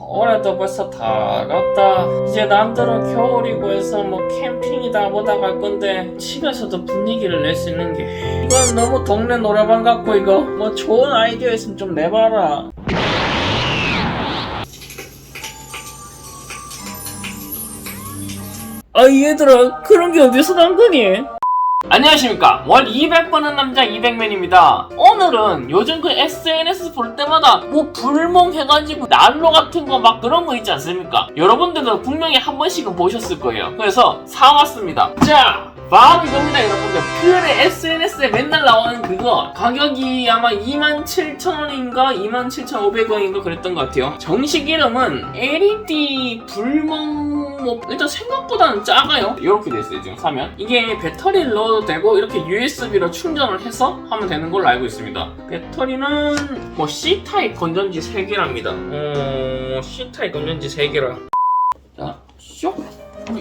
올해도 벌써 다 갔다. 이제 남들은 겨울이고 해서 뭐 캠핑이다 뭐다 갈 건데 집에서도 분위기를 낼 수 있는 게 이건 너무 동네 노래방 같고 이거 뭐 좋은 아이디어 있으면 좀 내봐라. 아 얘들아 그런 게 어디서 난 거니? 안녕하십니까. 월 200번은 남자 200맨입니다. 오늘은 요즘 그 SNS 볼 때마다 뭐 불멍 해가지고 난로 같은 거 막 그런 거 있지 않습니까? 여러분들도 분명히 한 번씩은 보셨을 거예요. 그래서 사왔습니다. 자 바로 이겁니다 여러분들 퓨레 SNS에 맨날 나오는 그거 가격이 아마 27,000원인가 27,500원인가 그랬던 것 같아요. 정식 이름은 LED 불멍 뭐 일단 생각보다는 작아요. 이렇게 돼 있어요 지금 사면. 이게 배터리를 넣어도 되고 이렇게 USB로 충전을 해서 하면 되는 걸로 알고 있습니다. 배터리는 뭐 C타입 건전지 3개랍니다. 어... C타입 건전지 3개라. 자 쇽!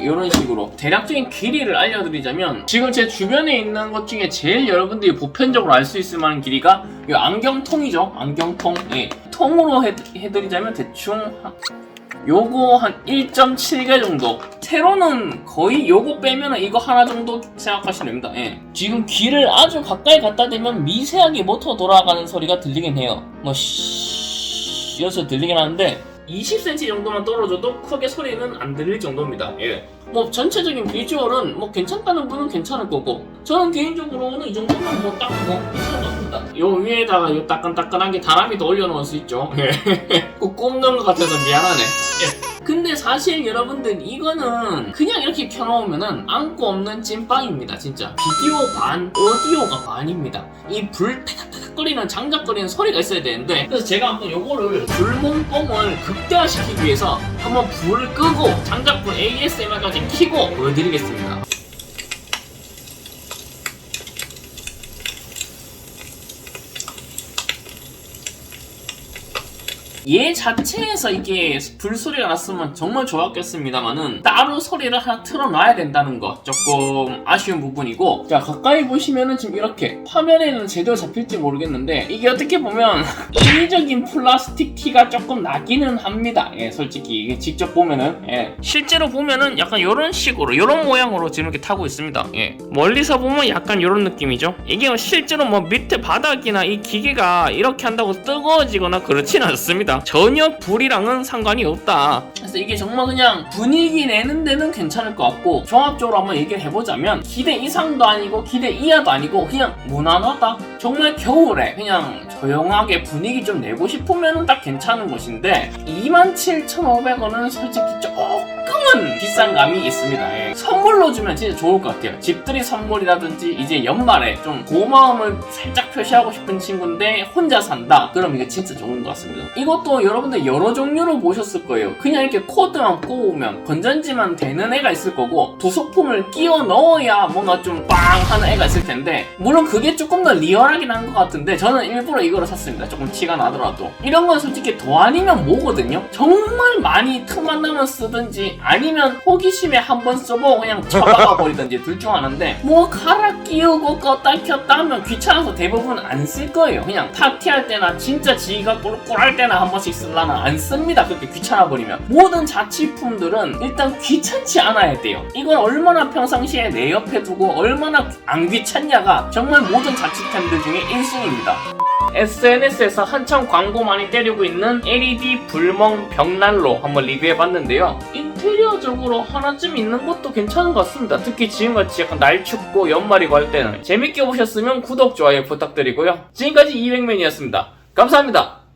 이런 식으로 대략적인 길이를 알려드리자면 지금 제 주변에 있는 것 중에 제일 여러분들이 보편적으로 알 수 있을 만한 길이가 이 안경통이죠. 안경통. 예. 통으로 해, 해드리자면 대충 한- 요거 한 1.7개 정도. 세로는 거의 요거 빼면 이거 하나 정도 생각하시면 됩니다. 예. 지금 귀를 아주 가까이 갖다 대면 미세하게 모터 돌아가는 소리가 들리긴 해요. 뭐 쉬... 이어서 들리긴 하는데 20cm 정도만 떨어져도 크게 소리는 안 들릴 정도입니다. 예. 뭐 전체적인 비주얼은 뭐 괜찮다는 분은 괜찮을 거고 저는 개인적으로는 이 정도면 뭐 딱뭐 괜찮은 것 같습니다. 요 위에다가 요 따끈따끈한 게 다람이 더 올려놓을 수 있죠. 예. 꼭 꼽는 것 같아서 미안하네. 예. 근데 사실 여러분들 이거는 그냥 이렇게 켜놓으면은 안고 없는 찐빵입니다 진짜. 비디오 반 오디오가 반입니다. 이 불 타닥타닥거리는 장작거리는 소리가 있어야 되는데 그래서 제가 한번 요거를 불몽뽕을 극대화시키기 위해서 한번 불을 끄고 장작불 ASMR까지 켜고 보여드리겠습니다 얘 자체에서 이게 불소리가 났으면 정말 좋았겠습니다만은 따로 소리를 하나 틀어놔야 된다는 거 조금 아쉬운 부분이고 자 가까이 보시면은 지금 이렇게 화면에는 제대로 잡힐지 모르겠는데 이게 어떻게 보면 인위적인 플라스틱 티가 조금 나기는 합니다. 예 솔직히 이게 직접 보면은. 예 실제로 보면은 약간 이런 식으로 이런 모양으로 지금 이렇게 타고 있습니다. 예 멀리서 보면 약간 이런 느낌이죠. 이게 실제로 뭐 밑에 바닥이나 이 기계가 이렇게 한다고 뜨거워지거나 그렇진 않습니다 전혀 불이랑은 상관이 없다. 그래서 이게 정말 그냥 분위기 내는 데는 괜찮을 것 같고 종합적으로 한번 얘기를 해보자면 기대 이상도 아니고 기대 이하도 아니고 그냥 무난하다. 정말 겨울에 그냥 조용하게 분위기 좀 내고 싶으면 딱 괜찮은 곳인데 27,500원은 솔직히 조금은 비싼 감이 있습니다. 예. 선물로 주면 진짜 좋을 것 같아요. 집들이 선물이라든지 이제 연말에 좀 고마움을 살짝 표시하고 싶은 친구인데 혼자 산다. 그럼 이게 진짜 좋은 것 같습니다. 이것도 여러분들 여러 종류로 보셨을 거예요. 그냥 이렇게 코드만 꼽으면 건전지만 되는 애가 있을 거고 두 소품을 끼워 넣어야 뭔가 좀 빵 하는 애가 있을 텐데 물론 그게 조금 더 리얼하긴 한 것 같은데 저는 일부러 이거를 샀습니다. 조금 티가 나더라도. 이런 건 솔직히 더 아니면 뭐거든요. 정말 많이 틈만 나면 쓰든지 아니면 호기심에 한번 써보고 그냥 쳐박아 버리든지 둘 중 하나인데 뭐 갈아 끼우고 껐다 켰다 하면 귀찮아서 대부분 안 쓸 거예요. 그냥 파티할 때나 진짜 지가 꿀꿀할 때나 한 번씩 쓸라나 안 씁니다. 그렇게 귀찮아 버리면. 모든 자취품들은 일단 귀찮지 않아야 돼요. 이걸 얼마나 평상시에 내 옆에 두고 얼마나 안 귀찮냐가 정말 모든 자취템들 중에 1순위입니다. SNS에서 한참 광고 많이 때리고 있는 LED 불멍 벽난로 한번 리뷰해봤는데요. 인테리어적으로 하나쯤 있는 것도 괜찮은 것 같습니다. 특히 지금같이 약간 날 춥고 연말이고 할 때는 재밌게 보셨으면 구독, 좋아요 부탁드리고요. 지금까지 200맨이었습니다. 감사합니다.